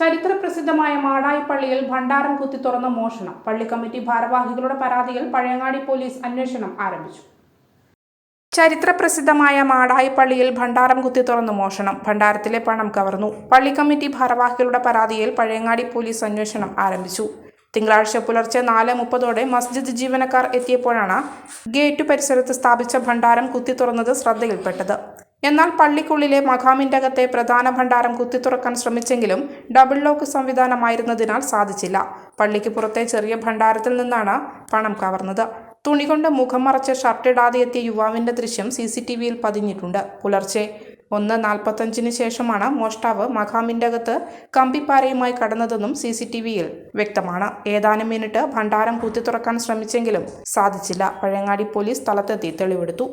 ചരിത്ര പ്രസിദ്ധമായ മാടായി പള്ളിയിൽ ഭണ്ഡാരം കുത്തി തുറന്ന മോഷണം. പള്ളി കമ്മിറ്റി ഭാരവാഹികളുടെ പരാതിയിൽ പഴയങ്ങാടി പോലീസ് അന്വേഷണം ആരംഭിച്ചു. ചരിത്ര പ്രസിദ്ധമായ മാടായി പള്ളിയിൽ ഭണ്ഡാരം കുത്തി തുറന്നു മോഷണം. ഭണ്ഡാരത്തിലെ പണം കവർന്നു. പള്ളി കമ്മിറ്റി ഭാരവാഹികളുടെ പരാതിയിൽ പഴയങ്ങാടി പോലീസ് അന്വേഷണം ആരംഭിച്ചു. തിങ്കളാഴ്ച പുലർച്ചെ നാല് മുപ്പതോടെ മസ്ജിദ് ജീവനക്കാർ എത്തിയപ്പോഴാണ് ഗേറ്റ് പരിസരത്ത് സ്ഥാപിച്ച ഭണ്ഡാരം കുത്തി തുറന്നത് ശ്രദ്ധയിൽപ്പെട്ടത്. എന്നാൽ പള്ളിക്കുള്ളിലെ മഖാമിന്റകത്തെ പ്രധാന ഭണ്ഡാരം കുത്തിത്തുറക്കാൻ ശ്രമിച്ചെങ്കിലും ഡബിൾ ലോക്ക് സംവിധാനമായിരുന്നതിനാൽ സാധിച്ചില്ല. പള്ളിക്ക് പുറത്തെ ചെറിയ ഭണ്ഡാരത്തിൽ നിന്നാണ് പണം കവർന്നത്. തുണി കൊണ്ട് മുഖം മറച്ച് ഷർട്ടിടാതെ എത്തിയ യുവാവിന്റെ ദൃശ്യം സി സി ടി വിയിൽ പതിഞ്ഞിട്ടുണ്ട്. പുലർച്ചെ ഒന്ന് നാൽപ്പത്തഞ്ചിന് ശേഷമാണ് മോഷ്ടാവ് മഖാമിന്റെ അകത്ത് കമ്പിപ്പാരയുമായി കടന്നതെന്നും സി സി ടി വിയിൽ വ്യക്തമാണ്. ഏതാനും മിനിറ്റ് ഭണ്ഡാരം കുത്തിത്തുറക്കാൻ ശ്രമിച്ചെങ്കിലും സാധിച്ചില്ല. പഴയങ്ങാടി പോലീസ് സ്ഥലത്തെത്തി തെളിവെടുത്തു.